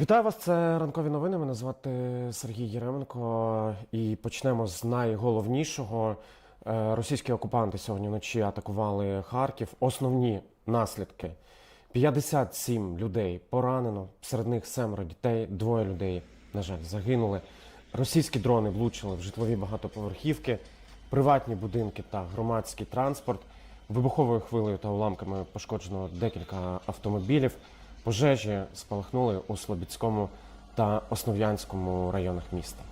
Вітаю вас, це ранкові новини. Мене звати Сергій Єременко. І почнемо з найголовнішого. Е, Російські окупанти сьогодні вночі атакували Харків. Основні наслідки: 57 людей поранено, серед них семеро дітей, двоє людей, на жаль, загинули. Російські дрони влучили в житлові багатоповерхівки, приватні будинки та громадський транспорт. Вибуховою хвилею та уламками пошкоджено декілька автомобілів. Пожежі спалахнули у Слобідському та Основ'янському районах міста.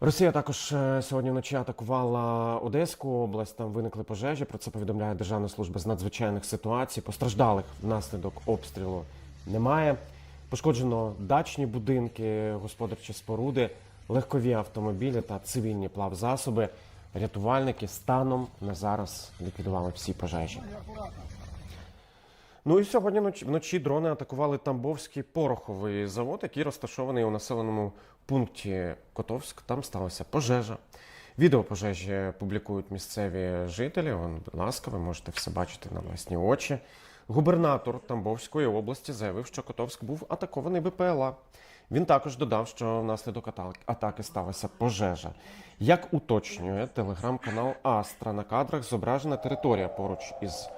Росія також е, сьогодні вночі атакувала Одеську область. Там виникли пожежі. Про це повідомляє Державна служба з надзвичайних ситуацій. Постраждалих внаслідок обстрілу немає. Пошкоджено дачні будинки, господарчі споруди, легкові автомобілі та цивільні плавзасоби. Рятувальники станом на зараз ліквідували всі пожежі. Ну і сьогодні вночі, дрони атакували Тамбовський пороховий завод, який розташований у населеному пункті Котовськ. Там сталася пожежа. Відео пожежі публікують місцеві жителі. Вон, будь ласка, ви можете все бачити на власні очі. Губернатор Тамбовської області заявив, що Котовськ був атакований БПЛА. Він також додав, що внаслідок атаки сталася пожежа. Як уточнює телеграм-канал Астра, на кадрах зображена територія поруч із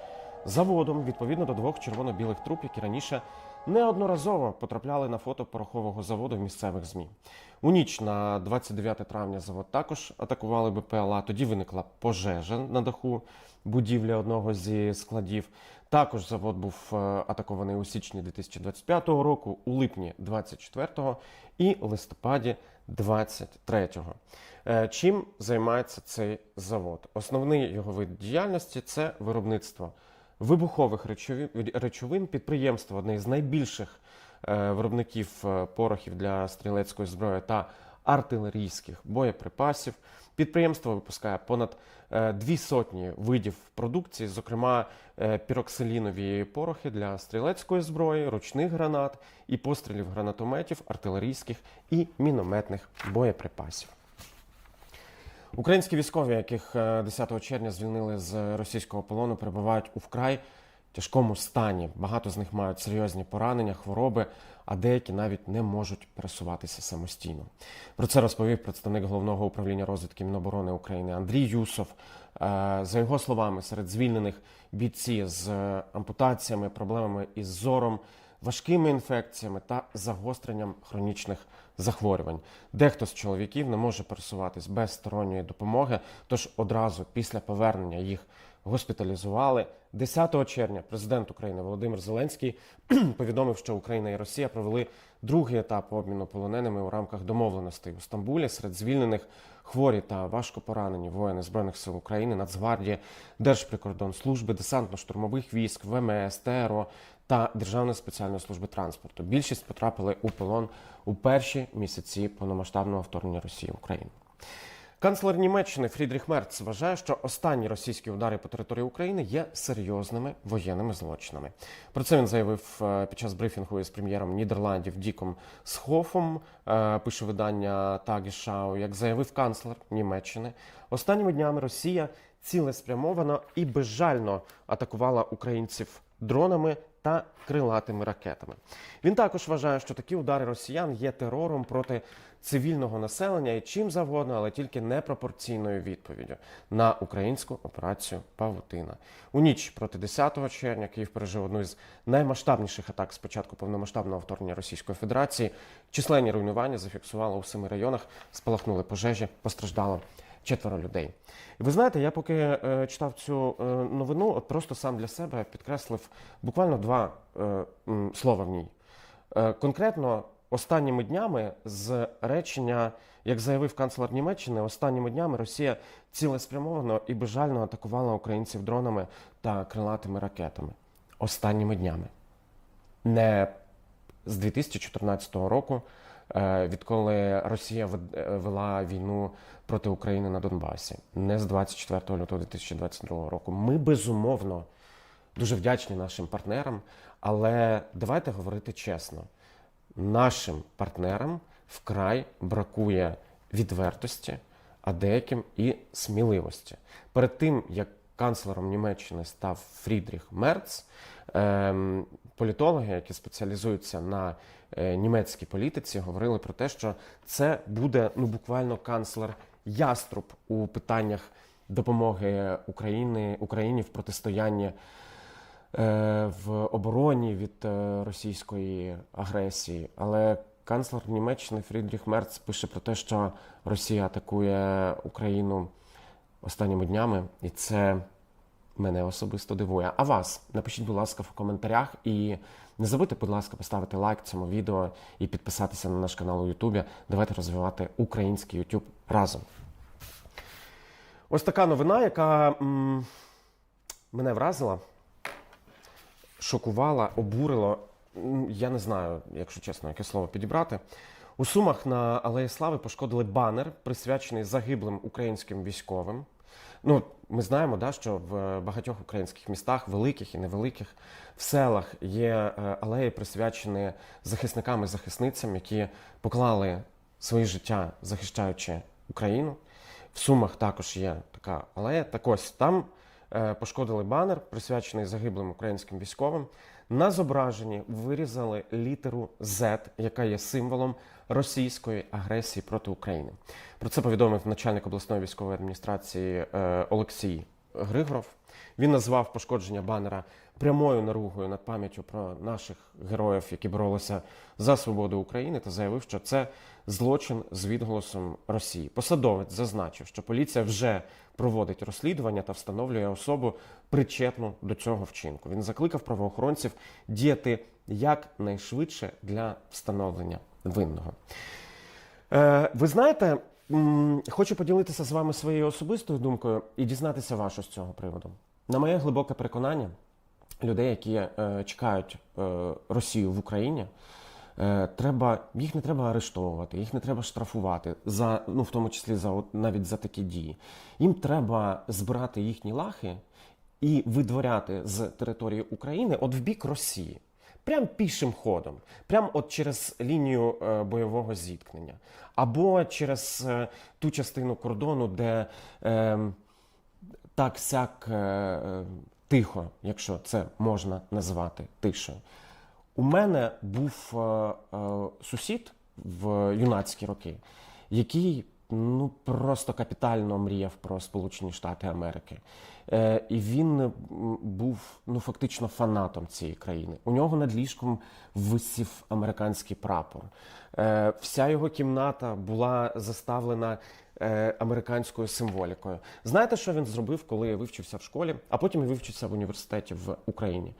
заводом відповідно до двох червоно-білих труб, які раніше неодноразово потрапляли на фото порохового заводу в місцевих змі. У ніч на 29 травня завод також атакували БПЛА. Тоді виникла пожежа на даху будівлі одного зі складів. Також завод був е, атакований у січні 2025 року, у липні 24 і листопаді 23-го. Е, Чим займається цей завод? Основний його вид діяльності це виробництво вибухових речовин, підприємство одне з найбільших е, виробників е, порохів для стрілецької зброї та артилерійських боєприпасів. Підприємство випускає понад е, дві сотні видів продукції, зокрема піроксилінові порохи для стрілецької зброї, ручних гранат і пострілів гранатометів, артилерійських і мінометних боєприпасів. Українські військові, яких е, 10 червня звільнили з російського полону, перебувають у вкрай тяжкому стані. Багато з них мають серйозні поранення, хвороби, а деякі навіть не можуть пересуватися самостійно. Про це розповів представник головного управління розвідки Міноборони України Андрій Юсов. Е, За його словами, серед звільнених бійці з е, ампутаціями, проблемами із зором, важкими інфекціями та загостренням хронічних захворювань. Дехто з чоловіків не може пересуватись без сторонньої допомоги, тож одразу після повернення їх госпіталізували. 10 червня президент України Володимир Зеленський повідомив, що Україна і Росія провели другий етап обміну полоненими у рамках домовленостей у Стамбулі. Серед звільнених хворі та важко поранені воїни збройних сил України, Нацгвардії, Держприкордонслужби, десантно-штурмових військ, ВМС, ТРО та Державної спеціальної служби транспорту. Більшість потрапили у полон у перші місяці повномасштабного вторгнення Росії в Україну. Канцлер Німеччини Фрідріх Мерц вважає, що останні російські удари по території України є серйозними воєнними злочинами. Про це він заявив е, під час брифінгу із прем'єром Нідерландів Діком Схофом. Е, Пише видання Тагішау. Як заявив канцлер Німеччини, останніми днями Росія цілеспрямовано і безжально атакувала українців дронами та крилатими ракетами. Він також вважає, що такі удари росіян є терором проти цивільного населення і чим завгодно, але тільки непропорційною відповіддю на українську операцію Павутина. У ніч проти 10 червня Київ пережив одну із наймасштабніших атак з початку повномасштабного вторгнення Російської Федерації. Численні руйнування зафіксувало у семи районах, спалахнули пожежі, постраждало четверо людей. І ви знаєте, я поки е, читав цю е, новину, от просто сам для себе підкреслив буквально два е, слова в ній. Конкретно останніми днями з речення, як заявив канцлер Німеччини, останніми днями Росія цілеспрямовано і безжально атакувала українців дронами та крилатими ракетами. Останніми днями. Не з 2014 року, відколи Росія е, вела війну проти України на Донбасі, не з 24 лютого 2022 року. Ми безумовно дуже вдячні нашим партнерам, але давайте говорити чесно: нашим партнерам вкрай бракує відвертості, а деяким і сміливості. Перед тим як канцлером Німеччини став Фрідріх Мерц, ем, політологи, які спеціалізуються на е, німецькій політиці, говорили про те, що це буде ну буквально канцлер яструб у питаннях допомоги України Україні в протистоянні е, в обороні від е, російської агресії. Але канцлер Німеччини Фрідріх Мерц пише про те, що Росія атакує Україну останніми днями, і це мене особисто дивує. А вас напишіть, будь ласка, в коментарях і не забудьте, будь ласка, поставити лайк цьому відео і підписатися на наш канал у Ютубі. Давайте розвивати український Ютуб разом. Ось така новина, яка м, мене вразила, шокувала, обурила. Я не знаю, якщо чесно, яке слово підібрати. У Сумах на Алеї Слави пошкодили банер, присвячений загиблим українським військовим. Ну, ми знаємо, да, що в багатьох українських містах, великих і невеликих, в селах є е, алеї, присвячені захисникам і захисницям, які поклали своє життя, захищаючи Україну. В Сумах також є така алея. Так ось там е, пошкодили банер, присвячений загиблим українським військовим. На зображенні вирізали літеру Z, яка є символом російської агресії проти України. Про це повідомив начальник обласної військової адміністрації е, Олексій Григоров. Він назвав пошкодження банера прямою наругою над пам'яттю про наших героїв, які боролися за свободу України, та заявив, що це злочин з відголосом Росії. Посадовець зазначив, що поліція вже проводить розслідування та встановлює особу причетну до цього вчинку. Він закликав правоохоронців діяти якнайшвидше для встановлення винного. Е, ви знаєте, хочу поділитися з вами своєю особистою думкою і дізнатися вашу з цього приводу. На моє глибоке переконання, людей, які е, чекають е, Росію в Україні, треба, їх не треба арештовувати, їх не треба штрафувати, за, ну, в тому числі за, навіть за такі дії. Їм треба збирати їхні лахи і видворяти з території України от в бік Росії. Прям пішим ходом, прям от через лінію е, бойового зіткнення, або через е, ту частину кордону, де е, так сяк е, е, тихо, якщо це можна назвати тишею. У мене був е, е, сусід в юнацькі роки, який ну просто капітально мріяв про Сполучені Штати Америки. Е, і він був ну фактично фанатом цієї країни. У нього над ліжком висів американський прапор. Е, вся його кімната була заставлена е, американською символікою. Знаєте, що він зробив, коли вивчився в школі, а потім вивчився в університеті в Україні?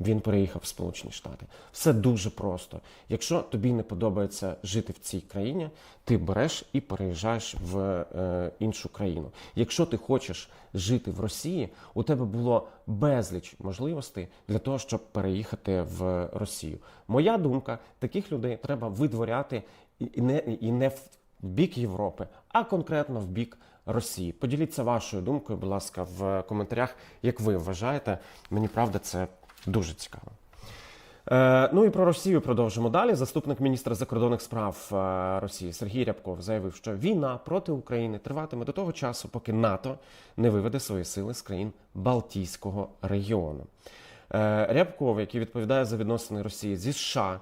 Він переїхав в Сполучені Штати. Все дуже просто. Якщо тобі не подобається жити в цій країні, ти береш і переїжджаєш в е, іншу країну. Якщо ти хочеш жити в Росії, у тебе було безліч можливостей для того, щоб переїхати в Росію. Моя думка, таких людей треба видворяти і не, і не в бік Європи, а конкретно в бік Росії. Поділіться вашою думкою, будь ласка, в коментарях, як ви вважаєте. Мені правда це дуже цікаво. Е, ну і про Росію продовжимо далі. Заступник міністра закордонних справ е, Росії Сергій Рябков заявив, що війна проти України триватиме до того часу, поки НАТО не виведе свої сили з країн Балтійського регіону. Е, Рябков, який відповідає за відносини Росії зі США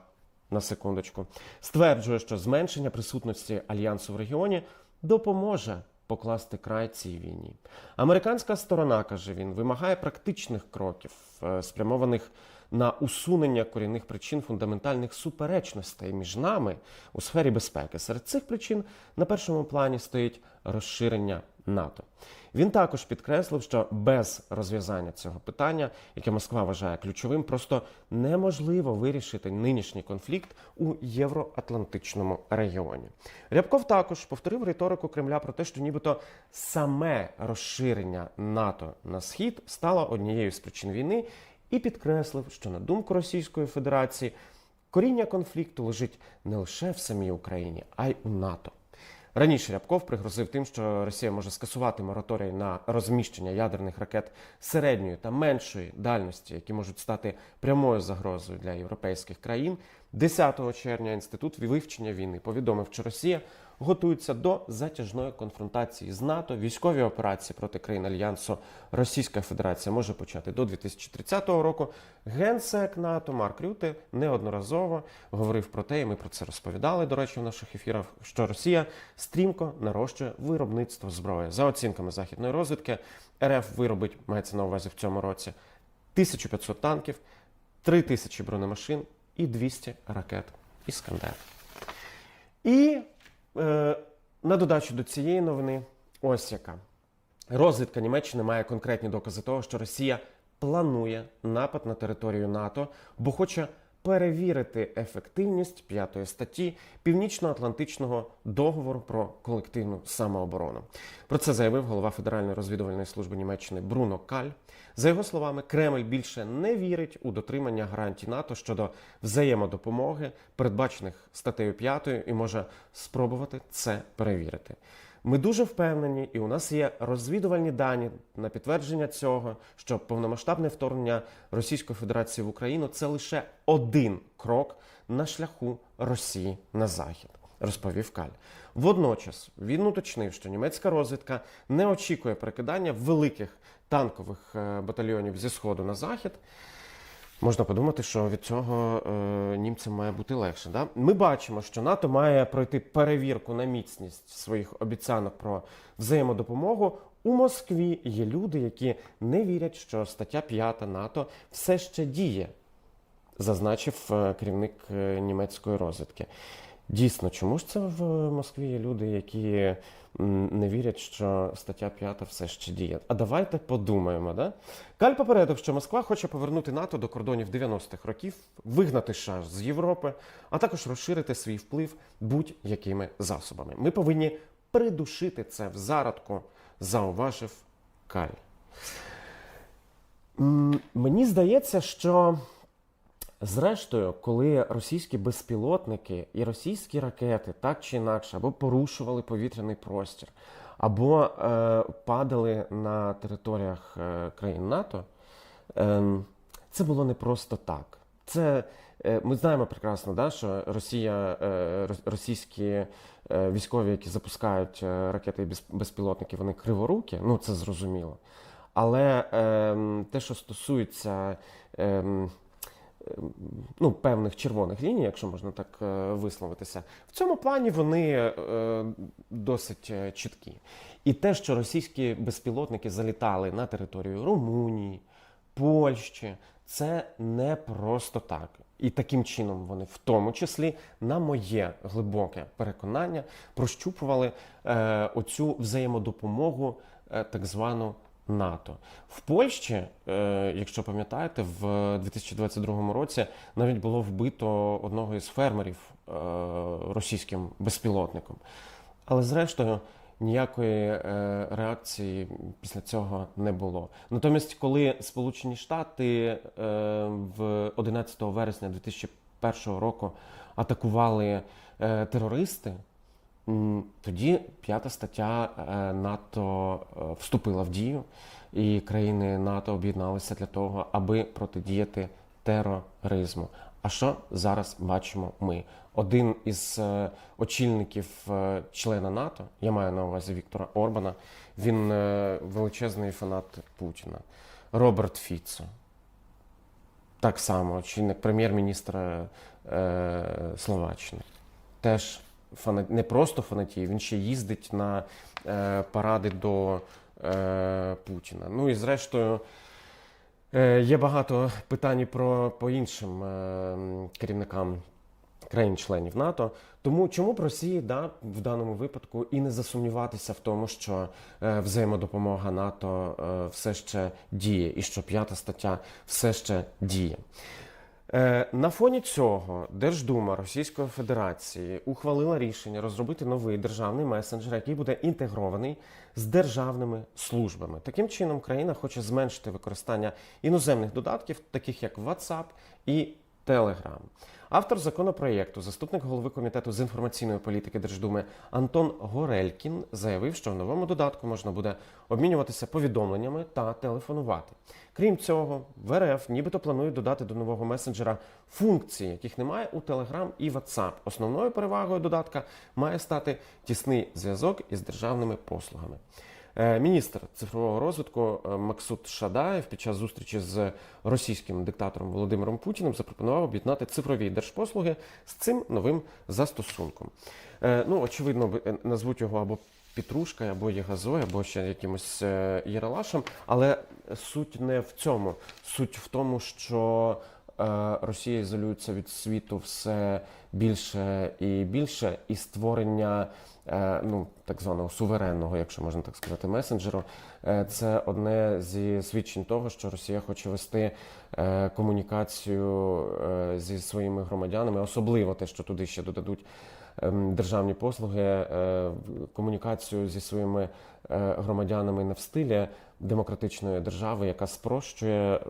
на секундочку, стверджує, що зменшення присутності альянсу в регіоні допоможе покласти край цій війні. Американська сторона каже він вимагає практичних кроків, е, спрямованих на усунення корінних причин фундаментальних суперечностей між нами у сфері безпеки. Серед цих причин на першому плані стоїть розширення НАТО. Він також підкреслив, що без розв'язання цього питання, яке Москва вважає ключовим, просто неможливо вирішити нинішній конфлікт у євроатлантичному регіоні. Рябков також повторив риторику Кремля про те, що нібито саме розширення НАТО на схід стало однією з причин війни, і підкреслив, що на думку Російської Федерації коріння конфлікту лежить не лише в самій Україні, а й у НАТО. Раніше Рябков пригрозив тим, що Росія може скасувати мораторій на розміщення ядерних ракет середньої та меншої дальності, які можуть стати прямою загрозою для європейських країн. 10 червня інститут вивчення війни повідомив, що Росія готуються до затяжної конфронтації з НАТО. Військові операції проти країн альянсу Російська Федерація може почати до 2030 року. Генсек НАТО Марк Рюте неодноразово говорив про те, і ми про це розповідали. До речі, в наших ефірах, що Росія стрімко нарощує виробництво зброї. За оцінками західної розвідки, РФ виробить мається на увазі в цьому році 1500 танків, 3000 бронемашин і 200 ракет Іскандер. І на додачу до цієї новини, ось яка. Розвідка Німеччини має конкретні докази того, що Росія планує напад на територію НАТО, бо хоче перевірити ефективність п'ятої статті Північно-Атлантичного договору про колективну самооборону. Про це заявив голова Федеральної розвідувальної служби Німеччини Бруно Каль. За його словами, Кремль більше не вірить у дотримання гарантій НАТО щодо взаємодопомоги, передбачених статтею 5, і може спробувати це перевірити. Ми дуже впевнені, і у нас є розвідувальні дані на підтвердження цього, що повномасштабне вторгнення Російської Федерації в Україну це лише один крок на шляху Росії на захід, розповів Каль. Водночас він уточнив, що німецька розвідка не очікує перекидання великих танкових е, батальйонів зі сходу на захід. Можна подумати, що від цього е, німцям має бути легше. Да? Ми бачимо, що НАТО має пройти перевірку на міцність своїх обіцянок про взаємодопомогу. У Москві є люди, які не вірять, що стаття 5 НАТО все ще діє, зазначив е, керівник е, німецької розвідки. Дійсно, чому ж це в Москві є люди, які не вірять, що стаття 5 все ще діє? А давайте подумаємо. Да? Каль попередив, що Москва хоче повернути НАТО до кордонів 90-х років, вигнати США з Європи, а також розширити свій вплив будь-якими засобами. Ми повинні придушити це в зародку, зауважив Каль. Мені здається, що Зрештою, коли російські безпілотники і російські ракети так чи інакше або порушували повітряний простір, або е, падали на територіях е, країн НАТО, е, це було не просто так. Це е, ми знаємо прекрасно, да, що Росія, е, російські е, військові, які запускають ракети і без- безпілотники, вони криворукі, ну це зрозуміло. Але е, те, що стосується. Е, ну, певних червоних ліній, якщо можна так е, висловитися, в цьому плані вони е, досить е, чіткі. І те, що російські безпілотники залітали на територію Румунії, Польщі, це не просто так. І таким чином вони, в тому числі, на моє глибоке переконання, прощупували е, оцю взаємодопомогу, е, так звану НАТО. В Польщі, е, якщо пам'ятаєте, в 2022 році навіть було вбито одного із фермерів е, російським безпілотником. Але зрештою ніякої е, реакції після цього не було. Натомість, коли Сполучені Штати в 11 вересня 2001 року атакували терористи. Тоді п'ята стаття е, НАТО е, вступила в дію, і країни НАТО об'єдналися для того, аби протидіяти тероризму. А що зараз бачимо ми? Один із е, очільників члена НАТО, я маю на увазі Віктора Орбана, він величезний фанат Путіна. Роберт Фіцо. Так само, очільник прем'єр-міністра Словаччини. Теж фанат, не просто фанатіє, він ще їздить на е, паради до е, Путіна. Ну і зрештою, е, є багато питань про по іншим е, керівникам країн-членів НАТО. Тому чому б Росії да, в даному випадку і не засумніватися в тому, що е, взаємодопомога НАТО е, все ще діє, і що п'ята стаття все ще діє. Е, На фоні цього Держдума Російської Федерації ухвалила рішення розробити новий державний месенджер, який буде інтегрований з державними службами. Таким чином, країна хоче зменшити використання іноземних додатків, таких як WhatsApp і Telegram. Автор законопроєкту, заступник голови комітету з інформаційної політики Держдуми Антон Горелькін заявив, що в новому додатку можна буде обмінюватися повідомленнями та телефонувати. Крім цього, в РФ нібито планують додати до нового месенджера функції, яких немає у Telegram і WhatsApp. Основною перевагою додатка має стати тісний зв'язок із державними послугами. Е, Міністр цифрового розвитку е, Максут Шадаєв під час зустрічі з російським диктатором Володимиром Путіним запропонував об'єднати цифрові держпослуги з цим новим застосунком. Е, Ну, очевидно, назвуть його або Петрушкою, або Єгазою, або ще якимось Єралашем, але суть не в цьому. Суть в тому, що Росія ізолюється від світу все більше і більше, і створення е, ну, так званого суверенного, якщо можна так сказати, месенджеру. е, Це одне зі свідчень того, що Росія хоче вести е, комунікацію е, зі своїми громадянами, особливо те, що туди ще додадуть ем, державні послуги, е, комунікацію зі своїми е, громадянами не в стилі демократичної держави, яка спрощує е,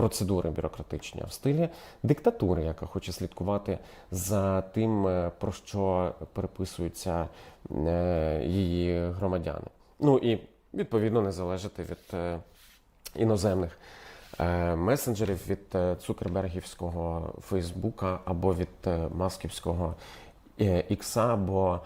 процедури бюрократичні, а в стилі диктатури, яка хоче слідкувати за тим, е, про що переписуються е, її громадяни. Ну і відповідно не залежати від е, іноземних месенджерів, від цукербергівського Фейсбука або від масківського Ікса, бо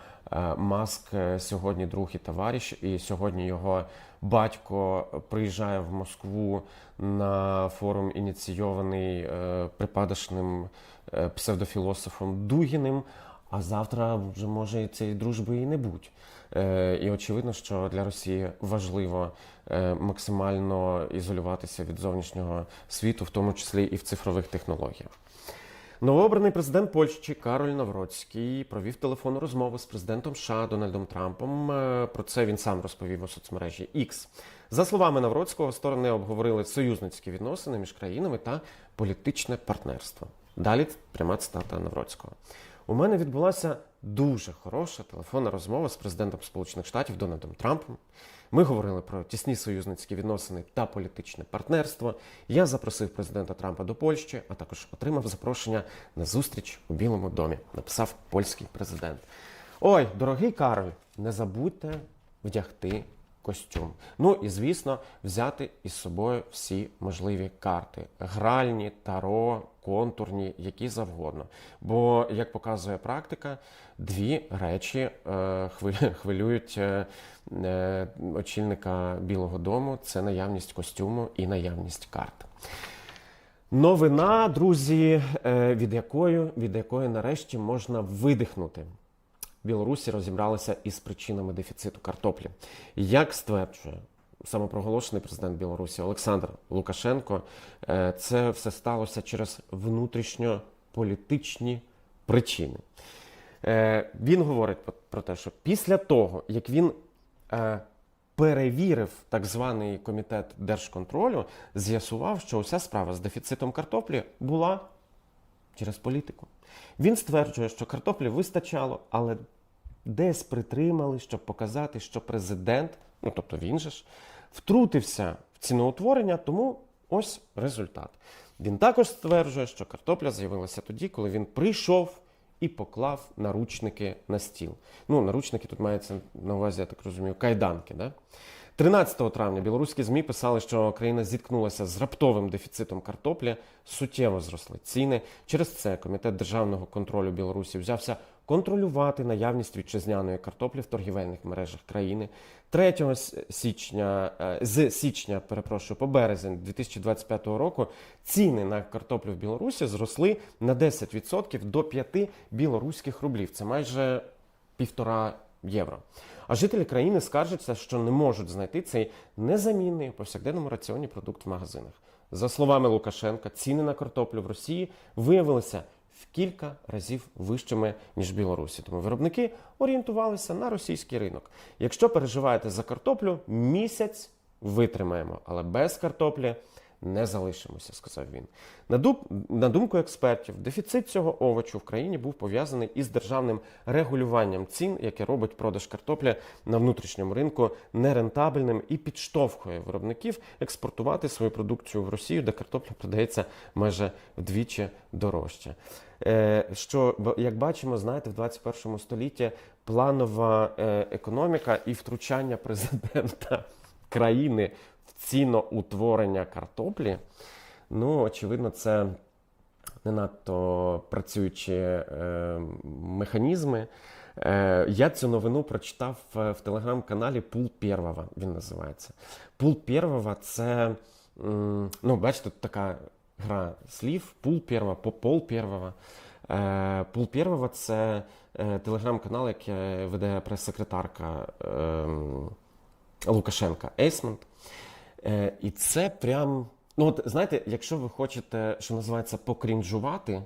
Маск сьогодні друг і товариш, і сьогодні його батько приїжджає в Москву на форум, ініційований е, припадочним е, псевдофілософом Дугіним. А завтра вже може цієї дружби і не будь. Е, і очевидно, що для Росії важливо е, максимально ізолюватися від зовнішнього світу, в тому числі і в цифрових технологіях. Новообраний президент Польщі Кароль Навроцький провів телефонну розмову з президентом США Дональдом Трампом. Е, Про це він сам розповів у соцмережі X. За словами Навроцького, сторони обговорили союзницькі відносини між країнами та політичне партнерство. Далі пряма цитата Навроцького. У мене відбулася дуже хороша телефонна розмова з президентом Сполучених Штатів Дональдом Трампом. Ми говорили про тісні союзницькі відносини та політичне партнерство. Я запросив президента Трампа до Польщі, а також отримав запрошення на зустріч у Білому домі. Написав польський президент. Ой, дорогий Кароль, не забудьте вдягти костюм. Ну і звісно, взяти із собою всі можливі карти: гральні, таро, контурні, які завгодно. Бо, як показує практика, дві речі е, хвилюють е, е, очільника Білого Дому: це наявність костюму і наявність карт. Новина, друзі, від якої, від якої нарешті можна видихнути. Білорусі розібралися із причинами дефіциту картоплі. Як стверджує самопроголошений президент Білорусі Олександр Лукашенко, е, це все сталося через внутрішньополітичні причини. Е, Він говорить про- про те, що після того, як він е, перевірив так званий комітет держконтролю, з'ясував, що уся справа з дефіцитом картоплі була через політику. Він стверджує, що картоплі вистачало, але десь притримали, щоб показати, що президент, ну тобто він же ж, втрутився в ціноутворення, тому ось результат. Він також стверджує, що картопля з'явилася тоді, коли він прийшов і поклав наручники на стіл. Ну, наручники тут мається на увазі, я так розумію, кайданки. Да? 13 травня білоруські ЗМІ писали, що країна зіткнулася з раптовим дефіцитом картоплі, суттєво зросли ціни. Через це комітет державного контролю Білорусі взявся контролювати наявність вітчизняної картоплі в торгівельних мережах країни. 3 січня е, з січня, перепрошую, по березень 2025 року ціни на картоплю в Білорусі зросли на 10% до 5 білоруських рублів. Це майже півтора євро. А жителі країни скаржаться, що не можуть знайти цей незамінний повсякденному раціоні продукт в магазинах. За словами Лукашенка, ціни на картоплю в Росії виявилися в кілька разів вищими ніж в Білорусі. Тому виробники орієнтувалися на російський ринок. Якщо переживаєте за картоплю, місяць витримаємо, але без картоплі не залишимося, сказав він. На, дум, на думку експертів, дефіцит цього овочу в країні був пов'язаний із державним регулюванням цін, яке робить продаж картоплі на внутрішньому ринку нерентабельним і підштовхує виробників експортувати свою продукцію в Росію, де картопля продається майже вдвічі дорожче. Е, Що, як бачимо, знаєте, в 21 столітті планова е, економіка і втручання президента країни ціноутворення картоплі, ну, очевидно, це не надто працюючі е, механізми. Е, я цю новину прочитав е, в телеграм-каналі Пул Первого, він називається. Пул Первого це, м, ну, бачите, тут така гра слів, Пул Первого, по Пол Первого. Е, Пул Первого це е, телеграм-канал, який веде прес-секретарка ем, Лукашенка Ейсмонт. Е, і це прям. Ну, от знаєте, якщо ви хочете, що називається, покрінжувати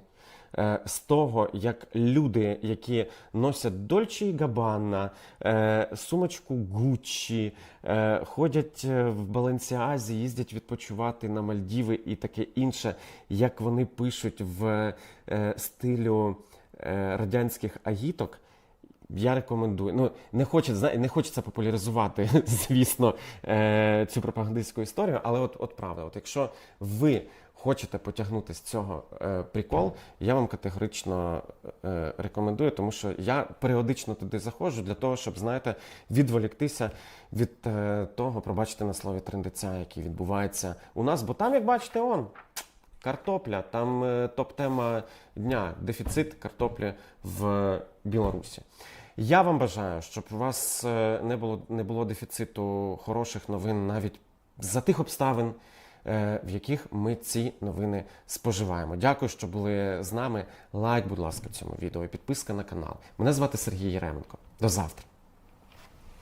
е, з того, як люди, які носять Дольче і Габанна, е, сумочку Гуччі, е, ходять в Баленсіазі, їздять відпочивати на Мальдіви і таке інше, як вони пишуть в е, стилю радянських агіток. Я рекомендую. Ну, не, хоче, зна- не хочеться популяризувати, звісно, е, цю пропагандистську історію, але от, от правда, от якщо ви хочете потягнути з цього е, прикол, я вам категорично е, рекомендую, тому що я періодично туди заходжу для того, щоб, знаєте, відволіктися від того, пробачте на слові трендеця, який відбувається у нас, бо там, як бачите, он. Картопля, там топ-тема дня дефіцит картоплі в Білорусі. Я вам бажаю, щоб у вас е, не було, не було дефіциту хороших новин навіть за тих обставин, е, в яких ми ці новини споживаємо. Дякую, що були з нами. Лайк, будь ласка, цьому відео і підписка на канал. Мене звати Сергій Єременко. До завтра.